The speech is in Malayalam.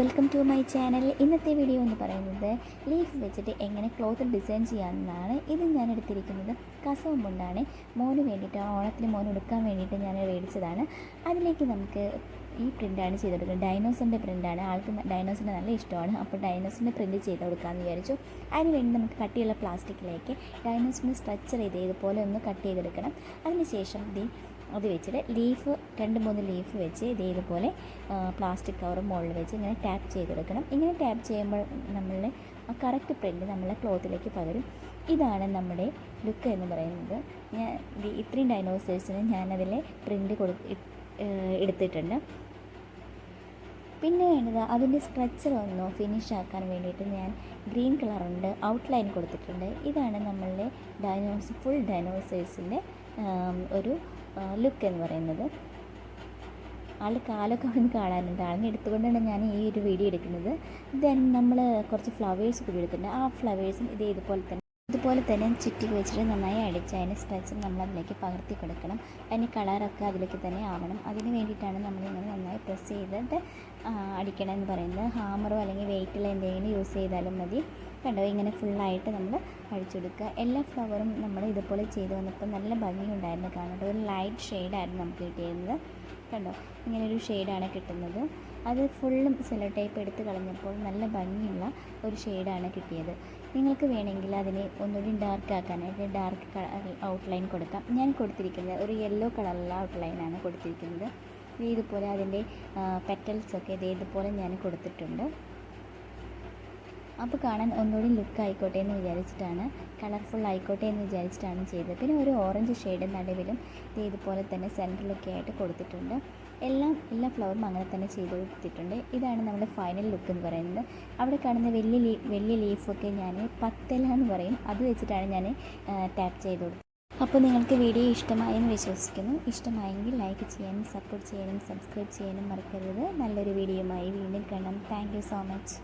വെൽക്കം ടു മൈ ചാനൽ ഇന്നത്തെ വീഡിയോ എന്ന് പറയുന്നത് ലീഫ് വെച്ചിട്ട് എങ്ങനെ ക്ലോത്ത് ഡിസൈൻ ചെയ്യാമെന്നാണ്. ഇത് ഞാൻ എടുത്തിരിക്കുന്നത് കസവ് മുണ്ടാണ് മോന് വേണ്ടിയിട്ട് ഓണത്തിന് മോൻ എടുക്കാൻ വേണ്ടിയിട്ട് ഞാൻ മേടിച്ചതാണ്. അതിലേക്ക് നമുക്ക് ഈ പ്രിന്റാണ് ചെയ്ത് കൊടുക്കുന്നത്. ഡൈനോസിന്റെ പ്രിന്റാണ് ആൾക്ക് ഡൈനോസിന്റെ നല്ല ഇഷ്ടമാണ്. അപ്പോൾ ഡൈനോസിന്റെ പ്രിന്റ് ചെയ്ത് കൊടുക്കാമെന്ന് വിചാരിച്ചു. അതിനുവേണ്ടി നമുക്ക് കട്ടിയുള്ള പ്ലാസ്റ്റിക്കിലേക്ക് ഡൈനോസിന്റെ സ്ട്രക്ചർ ചെയ്ത് ഇതുപോലെ ഒന്ന് കട്ട് ചെയ്തെടുക്കണം. അതിനുശേഷം ദി അത് വെച്ചിട്ട് ലീഫ് രണ്ട് മൂന്ന് ലീഫ് വെച്ച് ഇതേ ഇതുപോലെ പ്ലാസ്റ്റിക് കവർ മുകളിൽ വെച്ച് ഇങ്ങനെ ടാപ്പ് ചെയ്തെടുക്കണം. ഇങ്ങനെ ടാപ്പ് ചെയ്യുമ്പോൾ നമ്മളുടെ കറക്റ്റ് പ്രിന്റ് നമ്മളെ ക്ലോത്തിലേക്ക് പകരും. ഇതാണ് നമ്മുടെ ലുക്ക് എന്ന് പറയുന്നത്. ഞാൻ ഇത് ഇത്രയും ഡൈനോസേഴ്സിന് ഞാനതിൽ പ്രിന്റ് കൊടു എടുത്തിട്ടുണ്ട്. പിന്നെ വേണ്ടത് അതിന്റെ സ്ട്രക്ചർ ഒന്ന് ഫിനിഷ് ആക്കാൻ വേണ്ടിയിട്ട് ഞാൻ ഗ്രീൻ കളറുണ്ട് ഔട്ട്ലൈൻ കൊടുത്തിട്ടുണ്ട്. ഇതാണ് നമ്മളുടെ ഡൈനോസ് ഫുൾ ഡൈനോസേഴ്സിന്റെ ഒരു ലുക്ക് എന്ന് പറയുന്നത്. ആളുടെ കാലൊക്കെ അവിടെ നിന്ന് കാണാനുണ്ട് ആളിനെ എടുത്തുകൊണ്ടാണ് ഞാൻ ഈ ഒരു വീഡിയോ എടുക്കുന്നത്. ദെൻ നമ്മൾ കുറച്ച് ഫ്ലവേഴ്സ് കൂടി എടുത്തിട്ടുണ്ട്. ആ ഫ്ലവേഴ്സും ഇതേ ഇതുപോലെ തന്നെ ഇതുപോലെ തന്നെ ചുറ്റി വെച്ചിട്ട് നന്നായി അടിച്ച് അതിന് സ്ട്രെച്ചർ നമ്മൾ അതിലേക്ക് പകർത്തി കൊടുക്കണം. അതിന് കളറൊക്കെ അതിലേക്ക് തന്നെ ആവണം. അതിന് വേണ്ടിയിട്ടാണ് നമ്മളിങ്ങനെ നന്നായി പ്രസ് ചെയ്തിട്ട് അടിക്കണം എന്ന് പറയുന്നത്. ഹാമറോ അല്ലെങ്കിൽ വെയിറ്റുള്ള എന്തെങ്കിലും യൂസ് ചെയ്താലും മതി. കണ്ടോ? ഇങ്ങനെ ഫുള്ളായിട്ട് നമ്മൾ അടിച്ചെടുക്കുക എല്ലാ ഫ്ലവറും നമ്മൾ ഇതുപോലെ ചെയ്ത് വന്നപ്പോൾ നല്ല ഭംഗിയുണ്ടായിരുന്നു കാണുന്നത് ഒരു ലൈറ്റ് ഷെയ്ഡായിരുന്നു നമുക്ക് കിട്ടിയിരുന്നത്. കണ്ടോ? ഇങ്ങനൊരു ഷെയ്ഡാണ് കിട്ടുന്നത്. അത് ഫുള്ളും സെല്ലോ ടൈപ്പ് എടുത്ത് കളഞ്ഞപ്പോൾ നല്ല ഭംഗിയുള്ള ഒരു ഷെയ്ഡാണ് കിട്ടിയത്. നിങ്ങൾക്ക് വേണമെങ്കിൽ അതിനെ ഒന്നുകൂടി ഡാർക്ക് ആക്കാനായിട്ട് ഡാർക്ക് ഔട്ട്ലൈൻ കൊടുക്കാം. ഞാൻ കൊടുത്തിരിക്കുന്നത് ഒരു യെല്ലോ കളറുള്ള ഔട്ട്ലൈനാണ് കൊടുത്തിരിക്കുന്നത്. ഇതുപോലെ അതിന്റെ പെറ്റൽസൊക്കെ ഇതേതുപോലെ ഞാൻ കൊടുത്തിട്ടുണ്ട്. അപ്പോൾ കാണാൻ ഒന്നുകൂടി ലുക്ക് ആയിക്കോട്ടെ എന്ന് വിചാരിച്ചിട്ടാണ്. കളർഫുൾ ആയിക്കോട്ടെ എന്ന് വിചാരിച്ചിട്ടാണ് ചെയ്തത്. പിന്നെ ഒരു ഓറഞ്ച് ഷെയ്ഡ് നടുവിലും ഇതുപോലെ തന്നെ സെന്ററിലൊക്കെ ആയിട്ട് കൊടുത്തിട്ടുണ്ട്. എല്ലാം എല്ലാ ഫ്ലവറും അങ്ങനെ തന്നെ ചെയ്ത് കൊടുത്തിട്ടുണ്ട്. ഇതാണ് നമ്മുടെ ഫൈനൽ ലുക്ക് എന്ന് പറയുന്നത്. അവിടെ കാണുന്ന വലിയ ലീ വലിയ ലീഫൊക്കെ ഞാൻ പത്തല എന്ന് പറയും. അത് വെച്ചിട്ടാണ് ഞാൻ ടാപ്പ് ചെയ്ത് കൊടുത്തത്. അപ്പോൾ നിങ്ങൾക്ക് വീഡിയോ ഇഷ്ടമായെന്ന് വിശ്വസിക്കുന്നു. ഇഷ്ടമായെങ്കിൽ ലൈക്ക് ചെയ്യാനും സപ്പോർട്ട് ചെയ്യാനും സബ്സ്ക്രൈബ് ചെയ്യാനും മറക്കരുത്. നല്ലൊരു വീഡിയോയുമായി വീണ്ടും കാണാം. Thank so much